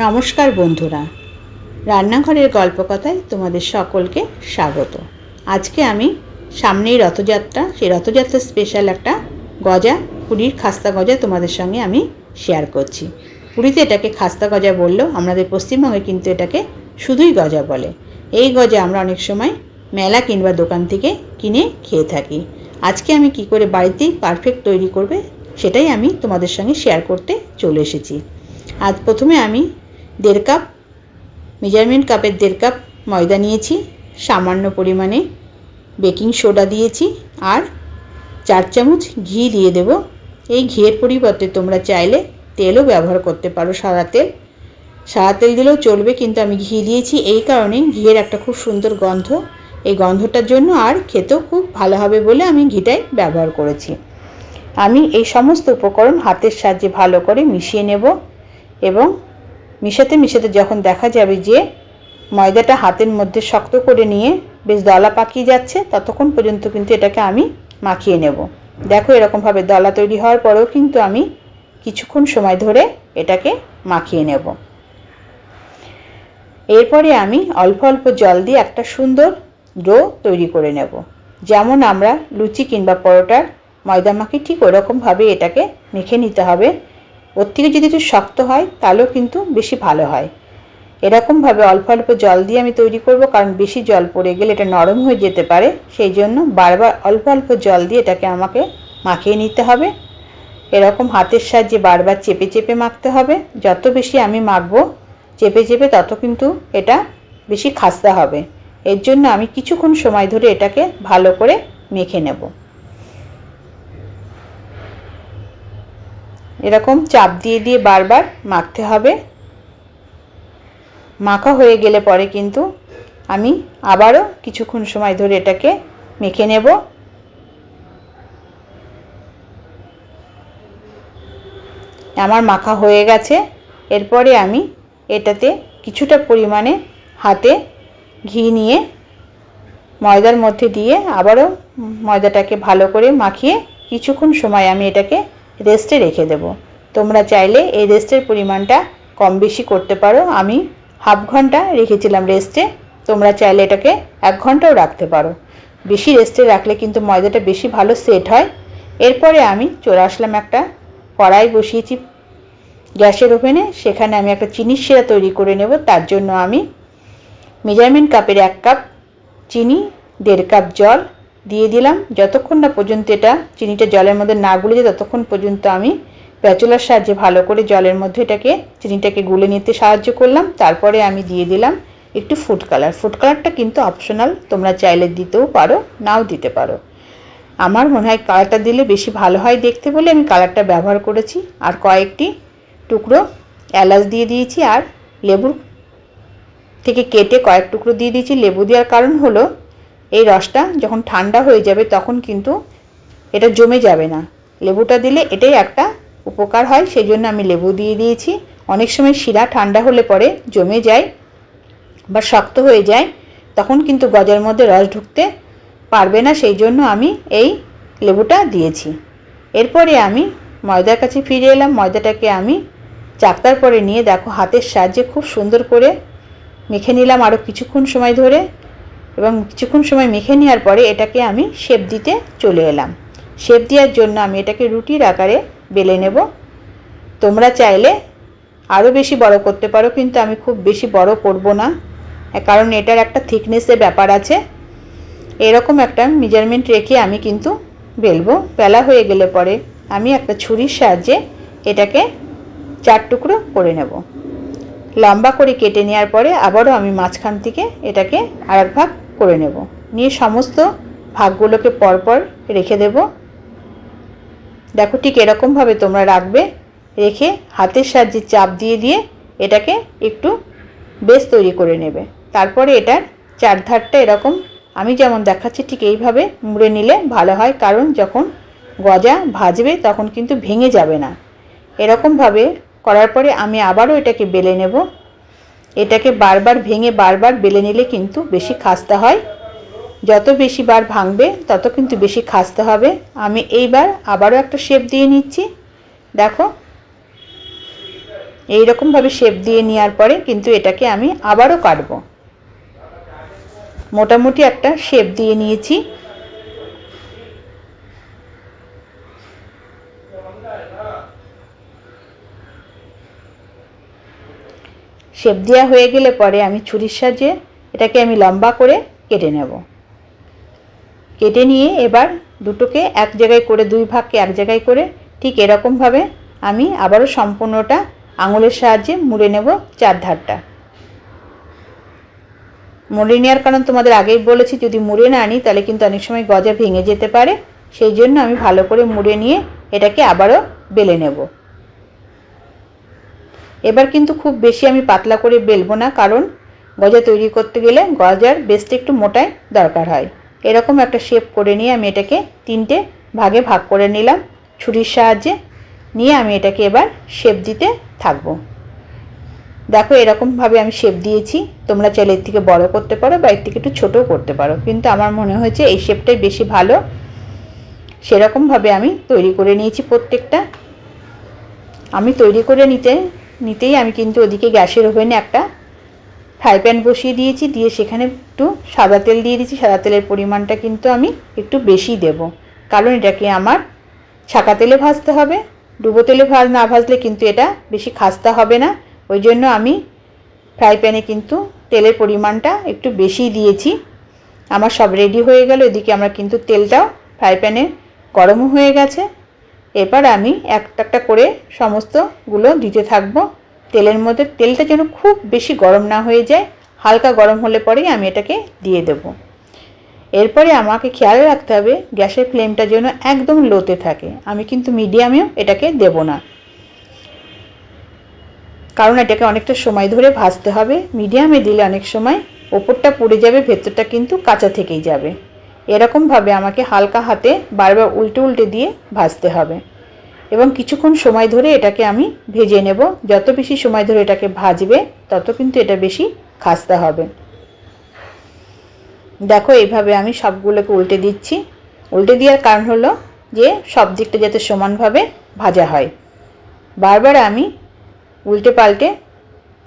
নমস্কার বন্ধুরা। রান্নাঘরের গল্পকথায় তোমাদের সকলকে স্বাগত। আজকে আমি সামনেই রথযাত্রা, সেই রথযাত্রা স্পেশাল একটা গজা, পুরীর খাস্তা গজা তোমাদের সঙ্গে আমি শেয়ার করছি। পুরীতে এটাকে খাস্তা গজা বললেও আমাদের পশ্চিমবঙ্গে কিন্তু এটাকে শুধুই গজা বলে। এই গজা আমরা অনেক সময় মেলা কিংবা দোকান থেকে কিনে খেয়ে থাকি। আজকে আমি কি করে বাড়িতেই পারফেক্ট তৈরি করবে, সেটাই আমি তোমাদের সঙ্গে শেয়ার করতে চলে এসেছি। আজ প্রথমে আমি দেড় কাপ মেজারমেন্ট কাপের দেড় কাপ ময়দা নিয়েছি, সামান্য পরিমাণে বেকিং সোডা দিয়েছি আর চার চামচ ঘি দিয়ে দেব। এই ঘিয়ের পরিবর্তে তোমরা চাইলে তেলও ব্যবহার করতে পারো সাদা তেল। সাদা তেল দিলেও চলবে কিন্তু আমি ঘি দিয়েছি এই কারণে ঘিয়ের একটা খুব সুন্দর গন্ধ। এই গন্ধটার জন্য আর খেতেও খুব ভালো হবে বলে আমি ঘিটাই ব্যবহার করেছি। আমি এই সমস্ত উপকরণ হাতের সাহায্যে ভালো করে মিশিয়ে নেব এবং মিশাতে মিশাতে যখন দেখা যাবে যে ময়দাটা হাতের মধ্যে শক্ত করে নিয়ে বেশ দলা পাকিয়ে যাচ্ছে, ততক্ষণ পর্যন্ত কিন্তু এটাকে আমি মাখিয়ে নেব। দেখো এরকমভাবে দলা তৈরি হওয়ার পরেও কিন্তু আমি কিছুক্ষণ সময় ধরে এটাকে মাখিয়ে নেব। এরপরে আমি অল্প অল্প জল দিয়ে একটা সুন্দর ডো তৈরি করে নেব। যেমন আমরা লুচি কিংবা পরোটার ময়দা মাখি ঠিক ওরকমভাবে এটাকে মেখে নিতে হবে। ওর থেকে যদি একটু শক্ত হয়, তাহলেও কিন্তু বেশি ভালো হয়। এরকমভাবে অল্প অল্প জল দিয়ে আমি তৈরি করব, কারণ বেশি জল পড়ে গেলে এটা নরম হয়ে যেতে পারে। সেই জন্য বারবার অল্প অল্প জল দিয়ে এটাকে আমাকে মাখিয়ে নিতে হবে। এরকম হাতের সাহায্যে বারবার চেপে চেপে মাখতে হবে। যত বেশি আমি মাখবো, চেপে চেপে তত কিন্তু এটা বেশি খাস্তা হবে। এর জন্য আমি কিছুক্ষণ সময় ধরে এটাকে ভালো করে মেখে নেব। এরকম চাপ দিয়ে দিয়ে বারবার মাখতে হবে। মাখা হয়ে গেলে পরে কিন্তু আমি আবারও কিছুক্ষণ সময় ধরে এটাকে মেখে নেব। আমার মাখা হয়ে গেছে। এরপরে আমি এটাতে কিছুটা পরিমাণে হাতে ঘি নিয়ে ময়দার মধ্যে দিয়ে আবারও ময়দাটাকে ভালো করে মাখিয়ে কিছুক্ষণ সময় আমি এটাকে রেস্টে রেখে দেব। তোমরা চাইলে এই রেস্টের পরিমাণটা কম বেশি করতে পারো। আমি হাফ ঘণ্টা রেখেছিলাম রেস্টে তোমরা চাইলে এটাকে এক ঘন্টাও রাখতে পারো। বেশি রেস্টে রাখলে কিন্তু ময়দাটা বেশি ভালো সেট হয়। এরপরে আমি চলে আসলাম একটা কড়াই বসিয়েছি গ্যাসের ওভেনে। সেখানে আমি একটা চিনির শিরা তৈরি করে নেব। তার জন্য আমি মেজারমেন্ট কাপের এক কাপ চিনি, দেড় কাপ জল দিয়ে দিলাম। যতক্ষণ না পর্যন্ত এটা চিনিটা জলের মধ্যে না গুলে যায়, ততক্ষণ পর্যন্ত আমি প্যাচুলার সাহায্যে ভালো করে জলের মধ্যে এটাকে, চিনিটাকে গুলে নিতে সাহায্য করলাম। তারপরে আমি দিয়ে দিলাম একটু ফুড কালার ফুড কালারটা কিন্তু অপশনাল তোমরা চাইলে দিতেও পারো, নাও দিতে পারো। আমার মনে হয় কালারটা দিলে বেশি ভালো হয় দেখতে বলে আমি কালারটা ব্যবহার করেছি। আর কয়েকটি টুকরো এলাচ দিয়ে দিয়েছি আর লেবুর থেকে কেটে কয়েক টুকরো দিয়ে দিয়েছি। লেবু দেওয়ার কারণ হলো এই রসটা যখন ঠান্ডা হয়ে যাবে তখন কিন্তু এটা জমে যাবে না। লেবুটা দিলে এটাই একটা উপকার হয় সেই জন্য আমি লেবু দিয়ে দিয়েছি। অনেক সময় শিরা ঠান্ডা হলে পরে জমে যায় বা শক্ত হয়ে যায়, তখন কিন্তু গজার মধ্যে রস ঢুকতে পারবে না সেই জন্য আমি এই লেবুটা দিয়েছি। এরপরে আমি ময়দার কাছে ফিরে এলাম। ময়দাটাকে আমি চাকতার পরে নিয়ে দেখো, হাতের সাহায্যে খুব সুন্দর করে মেখে নিলাম আরও কিছুক্ষণ সময় ধরে। এবং কিছুক্ষণ সময় মেখে নেওয়ার পরে এটাকে আমি শেপ দিতে চলে এলাম। শেপ দেওয়ার জন্য আমি এটাকে রুটির আকারে বেলে নেব। তোমরা চাইলে আরও বেশি বড় করতে পারো, কিন্তু আমি খুব বেশি বড় করব না, কারণ এটার একটা থিকনেসের ব্যাপার আছে। এরকম একটা মেজারমেন্ট রেখে আমি কিন্তু বেলবো। বেলা হয়ে গেলে পরে আমি একটা ছুরির সাহায্যে এটাকে চার টুকরো করে নেব। লম্বা করে কেটে নেওয়ার পরে আবারও আমি মাঝখান থেকে এটাকে আর ভাগ করে নেব। নিয়ে সমস্ত ভাগগুলোকে পরপর রেখে দেব। দেখো ঠিক এরকমভাবে তোমরা রাখবে। রেখে হাতের সাহায্যে চাপ দিয়ে দিয়ে এটাকে একটু বেশ তৈরি করে নেবে। তারপরে এটার চারধারটা এরকম। আমি যেমন দেখাচ্ছি ঠিক এইভাবে মুড়ে নিলে ভালো হয়। কারণ যখন গজা ভাজবে তখন কিন্তু ভেঙে যাবে না। এরকমভাবে করার পরে আমি আবারও এটাকে বেলে নেব। এটাকে বারবার ভেঙে বারবার বেলে নিলে কিন্তু বেশি খাস্তা হয়। যত বেশি বার ভাঙবে, তত কিন্তু বেশি খাস্তা হবে। আমি এইবার আবারও একটা শেপ দিয়ে নিচ্ছি। দেখো এই রকমভাবে শেপ দিয়ে নেওয়ার পরে কিন্তু এটাকে আমি আবারও কাটবো। মোটামুটি একটা শেপ দিয়ে নিয়েছি। শেপ দেওয়া হয়ে গেলে পরে আমি ছুরির সাহায্যে এটাকে আমি লম্বা করে কেটে নেব। কেটে নিয়ে এবার দুটোকে এক জায়গায় করে, দুই ভাগকে এক জায়গায় করে ঠিক এরকমভাবে আমি আবারও সম্পূর্ণটা আঙুলের সাহায্যে মুড়ে নেব চার ধারটা মুড়ে নেওয়ার কারণ তোমাদের আগেই বলেছি, যদি মুড়ে না আনি তাহলে কিন্তু অনেক সময় গজা ভেঙে যেতে পারে। সেই জন্য আমি ভালো করে মুড়ে নিয়ে এটাকে আবারও বেলে নেব। এবার কিন্তু খুব বেশি আমি পাতলা করে বেলবো না, কারণ গজা তৈরি করতে গেলে গজার বেসটা একটু মোটাই দরকার হয়। এরকম একটা শেপ করে নিয়ে আমি এটাকে তিনটে ভাগে ভাগ করে নিলাম। ছুরির সাহায্যে নিয়ে আমি এটাকে এবার শেপ দিতে থাকব। দেখো এরকমভাবে আমি শেপ দিয়েছি। তোমরা চাইলে এর থেকে বড় করতে পারো বা এর থেকে একটু ছোটও করতে পারো। কিন্তু আমার মনে হয়েছে এই শেপটাই বেশি ভালো। সেরকমভাবে আমি তৈরি করে নিয়েছি প্রত্যেকটা। আমি তৈরি করে নিতে নিতেই আমি কিন্তু ওদিকে গ্যাসের ওভেনে একটা ফ্রাই প্যান বসিয়ে দিয়েছি, দিয়ে সেখানে একটু সাদা তেল দিয়ে দিয়েছি। সাদা তেলের পরিমাণটা কিন্তু আমি একটু বেশি দেব। কারণ এটাকে আমার ছাকা তেলে ভাজতে হবে। ডুবো তেলে ভাজ, না ভাজলে কিন্তু এটা বেশি খাস্তা হবে না। ওই জন্য আমি ফ্রাই প্যানে কিন্তু তেলের পরিমাণটা একটু বেশি দিয়েছি। আমার সব রেডি হয়ে গেল। এদিকে আমরা কিন্তু তেলটাও ফ্রাই প্যানে গরমও হয়ে গেছে। এবার আমি একটা একটা করে সমস্তগুলো দিতে থাকব। তেলের মধ্যে তেলটা যেন খুব বেশি গরম না হয়ে যায়, হালকা গরম হলে পরেই আমি এটাকে দিয়ে দেব। এরপরে আমাকে খেয়াল রাখতে হবে, গ্যাসের ফ্লেমটা যেন একদম লোতে থাকে। আমি কিন্তু মিডিয়ামেও এটাকে দেব না। কারণ এটাকে অনেকটা সময় ধরে ভাজতে হবে। মিডিয়ামে দিলে অনেক সময় ওপরটা পুড়ে যাবে, ভেতরটা কিন্তু কাঁচা থেকেই যাবে। এরকমভাবে আমাকে হালকা হাতে বারবার উল্টে উল্টে দিয়ে ভাজতে হবে। এবং কিছুক্ষণ সময় ধরে এটাকে আমি ভেজে নেব। যত বেশি সময় ধরে এটাকে ভাজবে, তত কিন্তু এটা বেশি খাস্তা হবে। দেখো, এইভাবে আমি সবগুলোকে উল্টে দিচ্ছি। উল্টে দেওয়ার কারণ হলো যে, সব দিকটা যাতে সমানভাবে ভাজা হয়। বারবার আমি উল্টে পাল্টে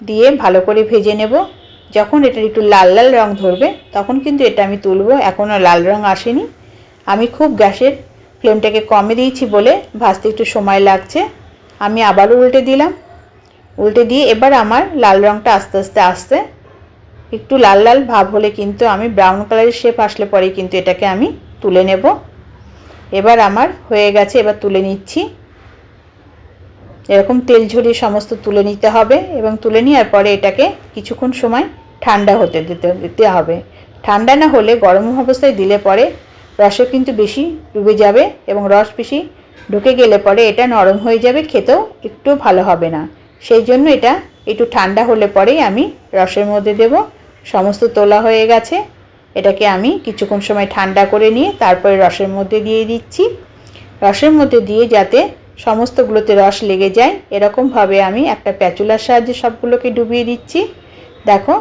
দিয়ে ভালো করে ভেজে নেব। যখন এটার একটু লাল লাল রং ধরবে, তখন কিন্তু এটা আমি তুলব। এখনও লাল রং আসেনি। আমি খুব গ্যাসের ফ্লেমটাকে কমে দিয়েছি বলে ভাজতে একটু সময় লাগছে। আমি আবারও উল্টে দিলাম। উল্টে দিয়ে এবার আমার লাল রংটা আস্তে আস্তে আসতে একটু লাল লাল ভাব হলে কিন্তু আমি ব্রাউন কালারের শেপ আসলে পরেই কিন্তু এটাকে আমি তুলে নেব। এবার আমার হয়ে গেছে, এবার তুলে নিচ্ছি। এরকম তেল ঝরিয়ে সমস্ত তুলে নিতে হবে এবং তুলে নেওয়ার পরে এটাকে কিছুক্ষণ সময় ঠান্ডা হতে দিতে দিতে হবে। ঠান্ডা না হলে গরম অবস্থায় দিলে পরে রসে কিন্তু বেশি ডুবে যাবে এবং রস বেশি ঢুকে গেলে পরে এটা নরম হয়ে যাবে, খেতেও একটু ভালো হবে না। সেই জন্য এটা একটু ঠান্ডা হলে পরেই আমি রসের মধ্যে দেব। সমস্ত তোলা হয়ে গেছে। এটাকে আমি কিছুক্ষণ সময় ঠান্ডা করে নিয়ে তারপরে রসের মধ্যে দিয়ে দিচ্ছি। রসের মধ্যে দিয়ে যাতে সমস্তগুলোতে রস লেগে যায়। এরকমভাবে আমি একটা প্যাচুলার সাহায্যে সবগুলোকে ডুবিয়ে দিচ্ছি। দেখো,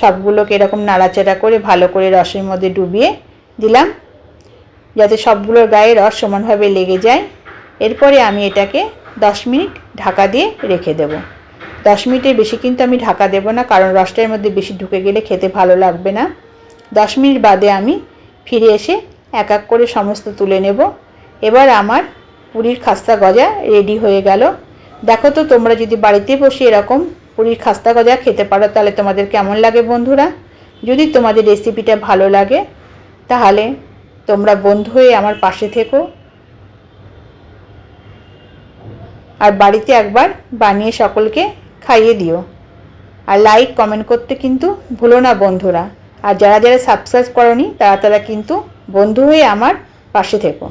সবগুলোকে এরকম নাড়াচাড়া করে ভালো করে রসের মধ্যে ডুবিয়ে দিলাম, যাতে সবগুলোর গায়ে রস সমানভাবে লেগে যায়। এরপরে আমি এটাকে দশ মিনিট ঢাকা দিয়ে রেখে দেব। দশ মিনিটের বেশি কিন্তু আমি ঢাকা দেব না, কারণ রসটার মধ্যে বেশি ঢুকে গেলে খেতে ভালো লাগবে না। দশ মিনিট বাদে আমি ফিরে এসে এক এক করে সমস্ত তুলে নেব। এবার আমার পুরীর খাস্তা গজা রেডি হয়ে গেল। দেখো তো, তোমরা যদি বাড়িতে বসে এরকম পুরীর খাস্তা গজা খেতে পারো, তাহলে তোমাদের কেমন লাগে বন্ধুরা? যদি তোমাদের রেসিপিটা ভালো লাগে, তাহলে তোমরা বন্ধু হয়ে আমার পাশে থেকো। আর বাড়িতে একবার বানিয়ে সকলকে খাইয়ে দিও। আর লাইক কমেন্ট করতে কিন্তু ভুলো না বন্ধুরা। আর যারা যারা সাবস্ক্রাইব করনি, তারা তারা কিন্তু বন্ধু হয়ে আমার পাশে থেকো।